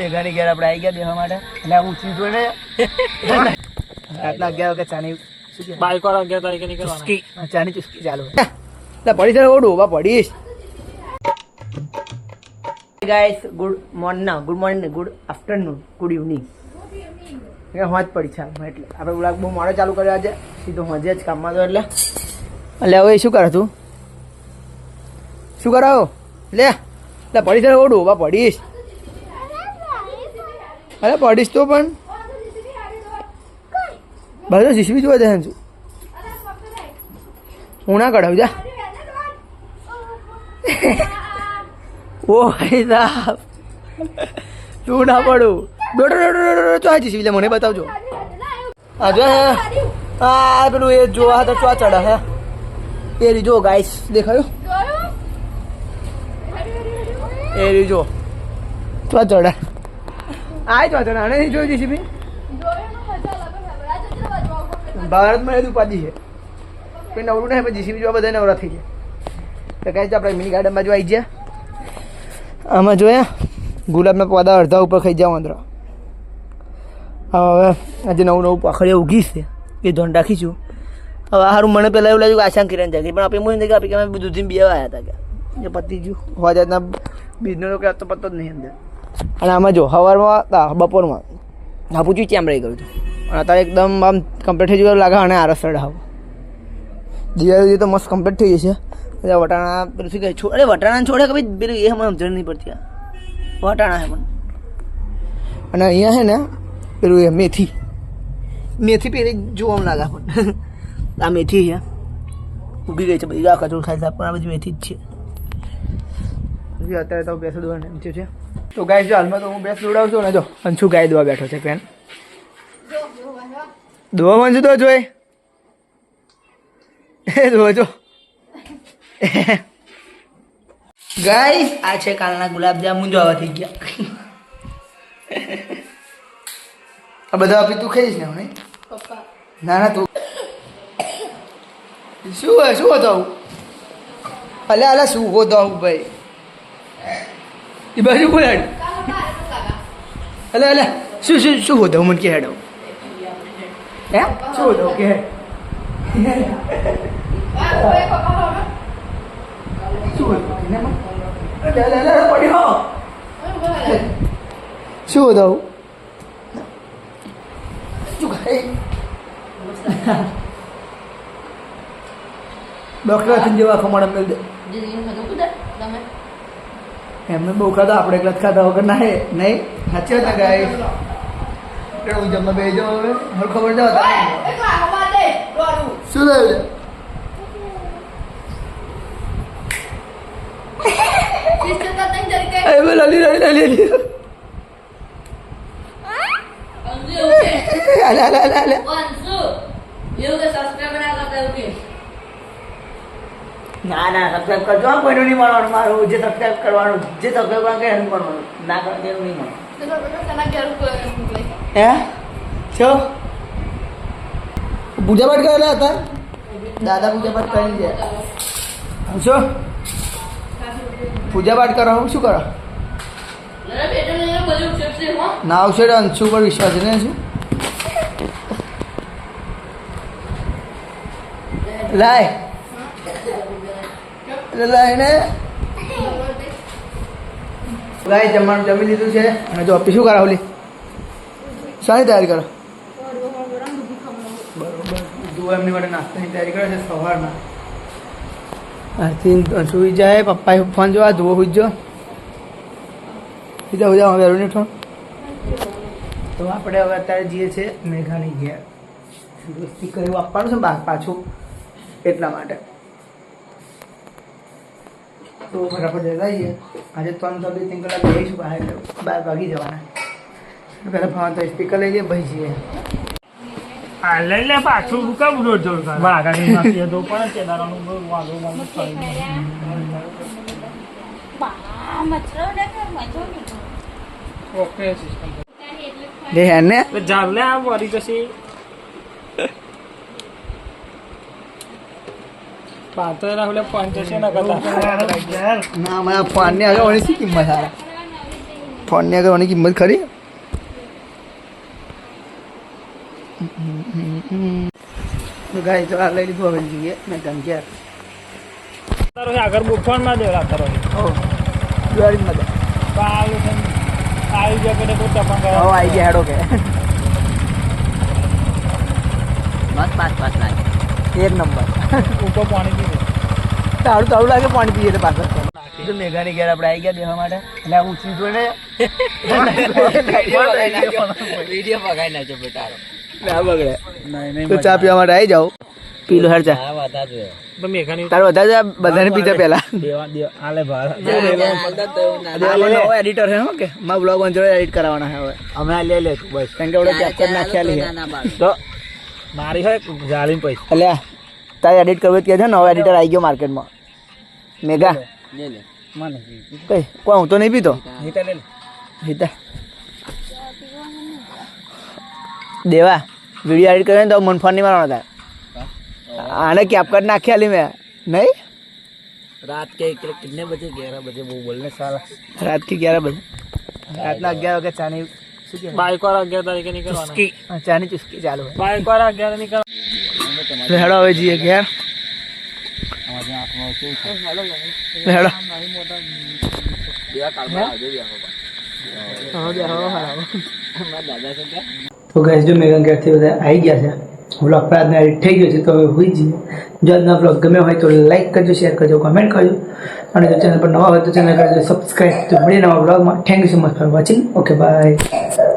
મેઘાની ઘેર આપણે આવી ગયા દેવા માટે. એટલે હું ચીજ ને આટલા અગિયાર વખત ચાની? બાઈક અગિયાર તારીખે નીકળવાના. ચાની ચુસ્કી ચાલુ એટલે પડી ઓડું ઊભા પડીશ. Guys good morning good morning good afternoon good evening હોજ પડી છે એટલે. આપણે ઉલાક બહુ મોડો ચાલુ કર્યો આજે. સીધો હોજે જ કામમાં તો એટલે. એટલે હવે શું કરે તું? શું કરાવો લે એટલે પડી ઓડું ઊભા પડીશ. અરે પડીશ તો પણ. બધો શીશવી જોવા જાય છું. હું ના કઢાવું, જા. ઓ ભાઈ સાહેબ. તું ના પડું? ડોડો ડોડો ડોડો તો આ લે, મને બતાવજો. આ જો, હે. આ પેલું એ જો, આ તો ચો ચડા, હે. એ રીજો ગાઈસ દેખાયું? એ રીજો ચો ચડા. આ ચો ચડા આને નહીં જોયું શીશવી ભારતમાં એ જ છે. કોઈ નવરું નહીં જીસીબી જોવા બધા નવરા થઈ ગયા. તો કાંઈ આપણે મિની ગાર્ડનમાં જો આવી ગયા. આમાં જોયા ગુલાબના પોદા અડધા ઉપર ખાઈ જાવ અંદર હવે આજે નવું નવું પાખડીઓ ઉગી છે. એ ધોન રાખીશું. હવે સારું મને પહેલાં એવું લાગ્યું કે આશાંક કિરણ જાગી પણ આપણે એમ કે આપણે કે દૂધીને બે આવ્યા હતા કે. એ પતી ગયું હોવા જાતના બિઝનેસ કે તો પતો જ નહીં અંદર. અને આમાં જો સવારમાં આ, બપોરમાં. હા, પૂછ્યું રહી ગયું હતું અને અત્યારે એકદમ આમ કમ્પ્લીટ થઈ ગયું લાગે અને આરસ ચડાવ દિવાળી તો મસ્ત કમ્પ્લીટ થઈ જશે. એટલે વટાણા પેલું શું કહે છો, અરે વટાણા છોડે કે ભાઈ પેલું એ મને સમજણ નહીં પડતી વટાણા હે પણ. અને અહીંયા છે ને, પેલું એ મેથી. મેથી પેલી જોવા લાગે પણ આ મેથી છે. ઉગી ગઈ છે બધી. આ કચોળ ખાઈ પણ આ બધી મેથી જ છે. અત્યારે તો બેસો દોવા નીચે છે. તો ગાય જો હાલમાં તો હું બેસ દોડાવું છું ને જો અંશુ ગાય દોવા બેઠો છે પેન દોવા મંજુ તો જોઈ. એ જોજો ગાઈસ આ છે કાલના ગુલાબજામુન જો આવા થઈ ગયા. આ બધા આપી તું ખાઈશ ને નહીં ના ના તું. શું હોય શું હતો આવું? અલ્યા અલે શું હોતો આવું ભાઈ? એ બાજુ બોલાડ અલે અલે, શું શું શું હોતો મને કે હેડો? હે? શું હોતો કે શું હોતો ડોક્ટર જેવા ખમણ મેળ દે એમને બહુ ખાધા આપણે એકલા જ ખાધા વગર ના હે નહીં? સાચી હતા ગાય હું જમવા બે જાઉં હવે. હવે ખબર જાવ શું થયું અલે અલે અલે અલે. ના ના સબસ્ક્રાઇબ કરજો. આ કોઈનું નહીં મળવાનું મારું જે સબસ્ક્રાઇબ કરવાનું જે સબસ્ક્રાઇબ કરવાનું કે એનું મળવાનું. ના કરો તેનું નહીં મળવાનું. હે? છો? પૂજા પાઠ કરેલા હતા? દાદા પૂજા પાઠ કરી ગયા. શું પૂજા પાઠ કરો શું કરો? ના આવશે અંશુ પર વિશ્વાસ નહીં ને શું? લાય. એટલે એને ને જમવાનું જમી લીધું છે. અને જો, આપી શું કરાવલી શાની તૈયારી કરો? બરોબર. જુઓ, એમની માટે નાસ્તાની તૈયારી કરે છે સવારના. આથી સુઈ જાય, પપ્પાએ ફોન જોવા, જુઓ સુઈ જો બીજા બધા હવે ફોન તો આપણે હવે અત્યારે જઈએ છીએ મેઘાની ઘેર. સ્પીકર એવું આપવાનું છે પાછું? એટલા માટે. તો ફટાફટ જતા જઈએ આજે ત્રણ તો બે ત્રણ કલાક જઈશું બહાર એટલે બાર વાગી જવાના પહેલાં ફોન તો સ્પીકર લઈ જઈએ ભાઈ જઈએ આ લઈ લે પાછું કેમ રોડ જોડ કરે નાખીએ તો પણ તે બહુ ઓકે સિસ્ટમ લે હેને તો આ વરી પછી પાતો રાહુલે પંચોતેર ના કરતા ના મને ફોનની આગળ ઓળી શી કિંમત આવે ફોનની આગળ કિંમત ખરી તો ગાય તો આ લઈ લીધું હવે જોઈએ મેં ગંગ્યા તારો છે આગળ બુફાનમાં દેવડા તારો છે. ઓ દિવાળીમાં તો આવી ગયા પેલે કોઈ ટપણ હવે આવી ગયા હેડો કે બસ પાસ પાસ લાગે એક નંબર. ઉપર પાણી પીએ તારું તારું લાગે પાણી પીએ તો પાછળ. મેઘાની ઘેર આપણે આવી ગયા દેવા માટે. એટલે હું સીધો ને. વીડિયો પગાઈ નાખજો બેટારો ના બગડે. તો ચા પીવા માટે આવી જાઓ. પીલો હેર ચા. તારે બધાને પીતા ભાર એડિટર છે કે? મારા બ્લોગ અંજોડે એડિટ કરાવવાના છે હવે. અમે આ લઈ લે બસ. કારણ કે આપણે કેપ્ચર નાખ્યા છે. તો મારી હોય જાલીમ પૈસા એટલે તારે એડિટ કરવું કે છે નવો એડિટર આવી ગયો માર્કેટમાં મેગા મને કઈ કોઈ હું તો નહીં પીતો નીતા લે લે. હિતા દેવા વિડીયો એડિટ કરે ને તો મન ફોન નહીં મારવાનો તારે આને કેપકટ નાખી આલી મેં નહીં रात के कि- कितने बजे ग्यारह बजे वो बोलने साला રાતથી અગિયાર બજે રાતના અગિયાર વાગે ચાની શું કહેવાય? બાઈક વાળા અગિયાર તારીખે નીકળવાના. ચાની ચુસ્કી ચાલુ બાઈક વાળા અગિયાર નીકળ તો હેડો હવે જઈએ ઘેર. હેડો. તો ગેસ જો મેગન ઘેરથી બધા આવી ગયા છે બ્લોગ પર આજના એડિટ થઈ ગયો છે તો હવે હોઈ જઈએ. જો આજના બ્લોગ ગમે હોય તો લાઈક કરજો શેર કરજો કમેન્ટ કરજો. અને જો ચેનલ પર નવા હોય તો ચેનલ કરજો સબસ્ક્રાઈબ તો મળીએ નવા બ્લોગમાં. Thank you so much for watching okay bye